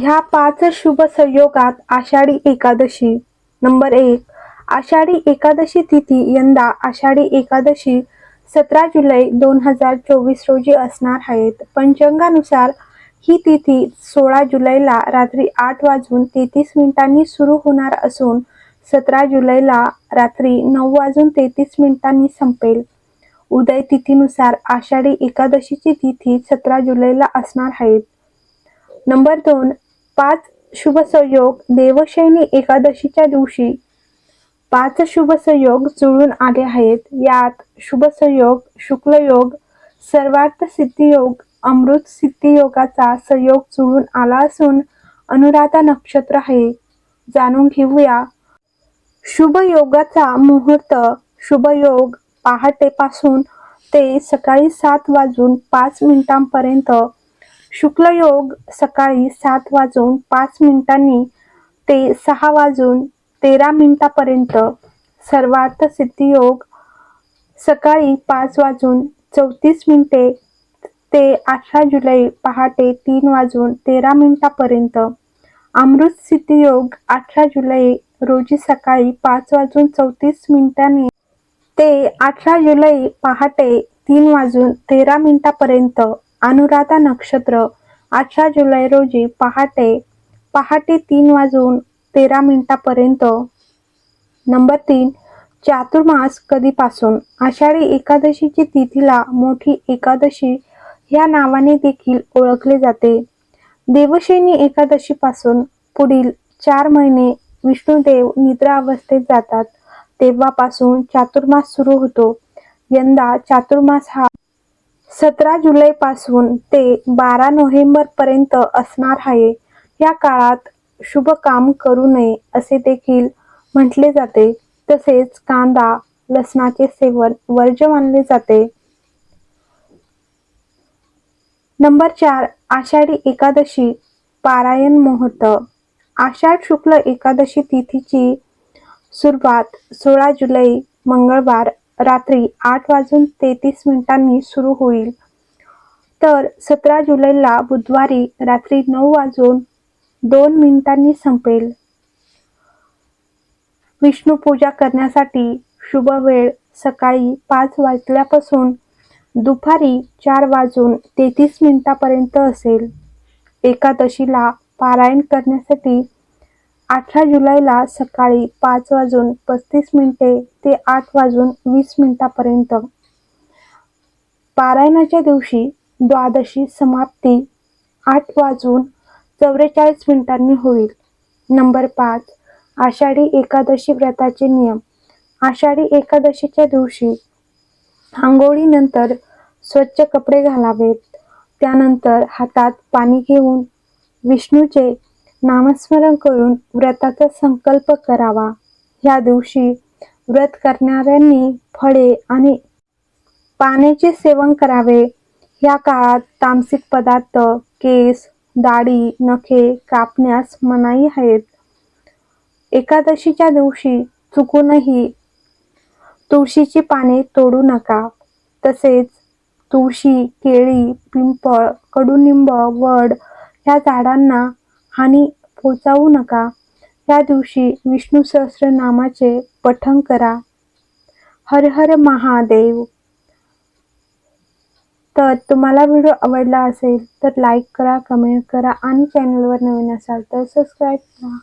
ह्या पाच शुभ संयोगात आषाढी एकादशी. नंबर एक आषाढी एकादशी तिथी यंदा आषाढी एकादशी सतरा जुलै दोन हजार चोवीस रोजी असणार आहेत. पंचांगानुसार ही तिथी सोळा जुलैला रात्री आठ वाजून तेहतीस मिनिटांनी सुरू होणार असून सतरा जुलैला रात्री नऊ वाजून तेहतीस मिनिटांनी संपेल. उदय तिथीनुसार आषाढी एकादशीची तिथी सतरा जुलैला असणार आहेत. नंबर दोन पाच शुभ संयोग देवशैनी एकादशीच्या दिवशी. पाच शुभ संयोग जुळून आले आहेत. यात शुभ संयोग शुक्ल योग सर्वार्थ सिद्धियोग अमृत सिद्धियोगाचा संयोग जुळून आला असून अनुराधा नक्षत्र आहे. जाणून घेऊया. शुभ योगाचा मुहूर्त शुभ योग पहाटेपासून ते सकाळी सात वाजून पाच मिनिटांपर्यंत शुक्ल योग सकाळी सात वाजून पाच मिनिटांनी ते सहा वाजून तेरा मिनिटापर्यंत सर्वार्थ सिद्धियोग सकाळी पाच वाजून चौतीस मिनिटे ते अठरा जुलै पहाटे तीन वाजून तेरा मिनिटापर्यंत अमृत सिद्धियोग अठरा जुलै रोजी सकाळी पाच वाजून चौतीस मिनिटांनी ते अठरा जुलै पहाटे तीन वाजून तेरा मिनिटापर्यंत अनुराधा नक्षत्र. अठरा जुलै रोजी पहाटे पहाटे तीन वाजून तेरा मिनिटापर्यंत. नंबर तीन चातुर्मास कधीपासून? आषाढी एकादशीची तिथीला मोठी एकादशी ह्या नावाने देखील ओळखले जाते. देवशैनी एकादशीपासून पुढील चार महिने विष्णुदेव निद्रा अवस्थेत जातात. तेव्हापासून चातुर्मास सुरू होतो. यंदा चातुर्मास हा सतरा जुलैपासून ते बारा नोव्हेंबर पर्यंत असणार आहे. या काळात शुभ काम करू नये असे देखील म्हटले जाते. तसेच कांदा लसणाचे सेवन वर्ज्य मानले जाते. नंबर चार आषाढी एकादशी पारायण मुहूर्त. आषाढ शुक्ल एकादशी तिथीची सुरुवात सोळा जुलै मंगळवार रात्री आठ वाजून तेहतीस मिनिटांनी सुरू होईल. तर सतरा जुलैला बुधवारी रात्री नऊ वाजून दोन मिनिटांनी संपेल. विष्णू पूजा करण्यासाठी शुभ वेळ सकाळी पाच वाजल्यापासून दुपारी चार वाजून तेहतीस मिनिटापर्यंत असेल. एकादशीला पारायण करण्यासाठी अठरा जुलैला सकाळी पाच वाजून पस्तीस मिनिटे ते आठ वाजून वीस मिनिटापर्यंत. पारायणाच्या दिवशी द्वादशी समाप्ती आठ वाजून चौवेचाळीस मिनिटांनी होईल. नंबर पाच आषाढी एकादशी व्रताचे नियम. आषाढी एकादशीच्या दिवशी आंघोळीनंतर स्वच्छ कपडे घालावेत. त्यानंतर हातात पाणी घेऊन विष्णूचे नामस्मरण करून व्रताचा संकल्प करावा. या दिवशी व्रत करणाऱ्यांनी फळे आणि पाण्याचे सेवन करावे. या काळात तामसिक पदार्थ केस दाढी नखे कापण्यास मनाई आहेत. एकादशीच्या दिवशी चुकूनही तुळशीची पाने तोडू नका. तसेच तुळशी केळी पिंपळ कडुनिंब वड ह्या झाडांना हानी पोचावू नका. या दिवशी विष्णू सहस्रनामाचे पठण करा. हर हर महादेव. तर तुम्हाला व्हिडिओ आवडला असेल तर लाईक करा कमेंट करा आणि चॅनलवर नवीन असाल तर सबस्क्राईब करा.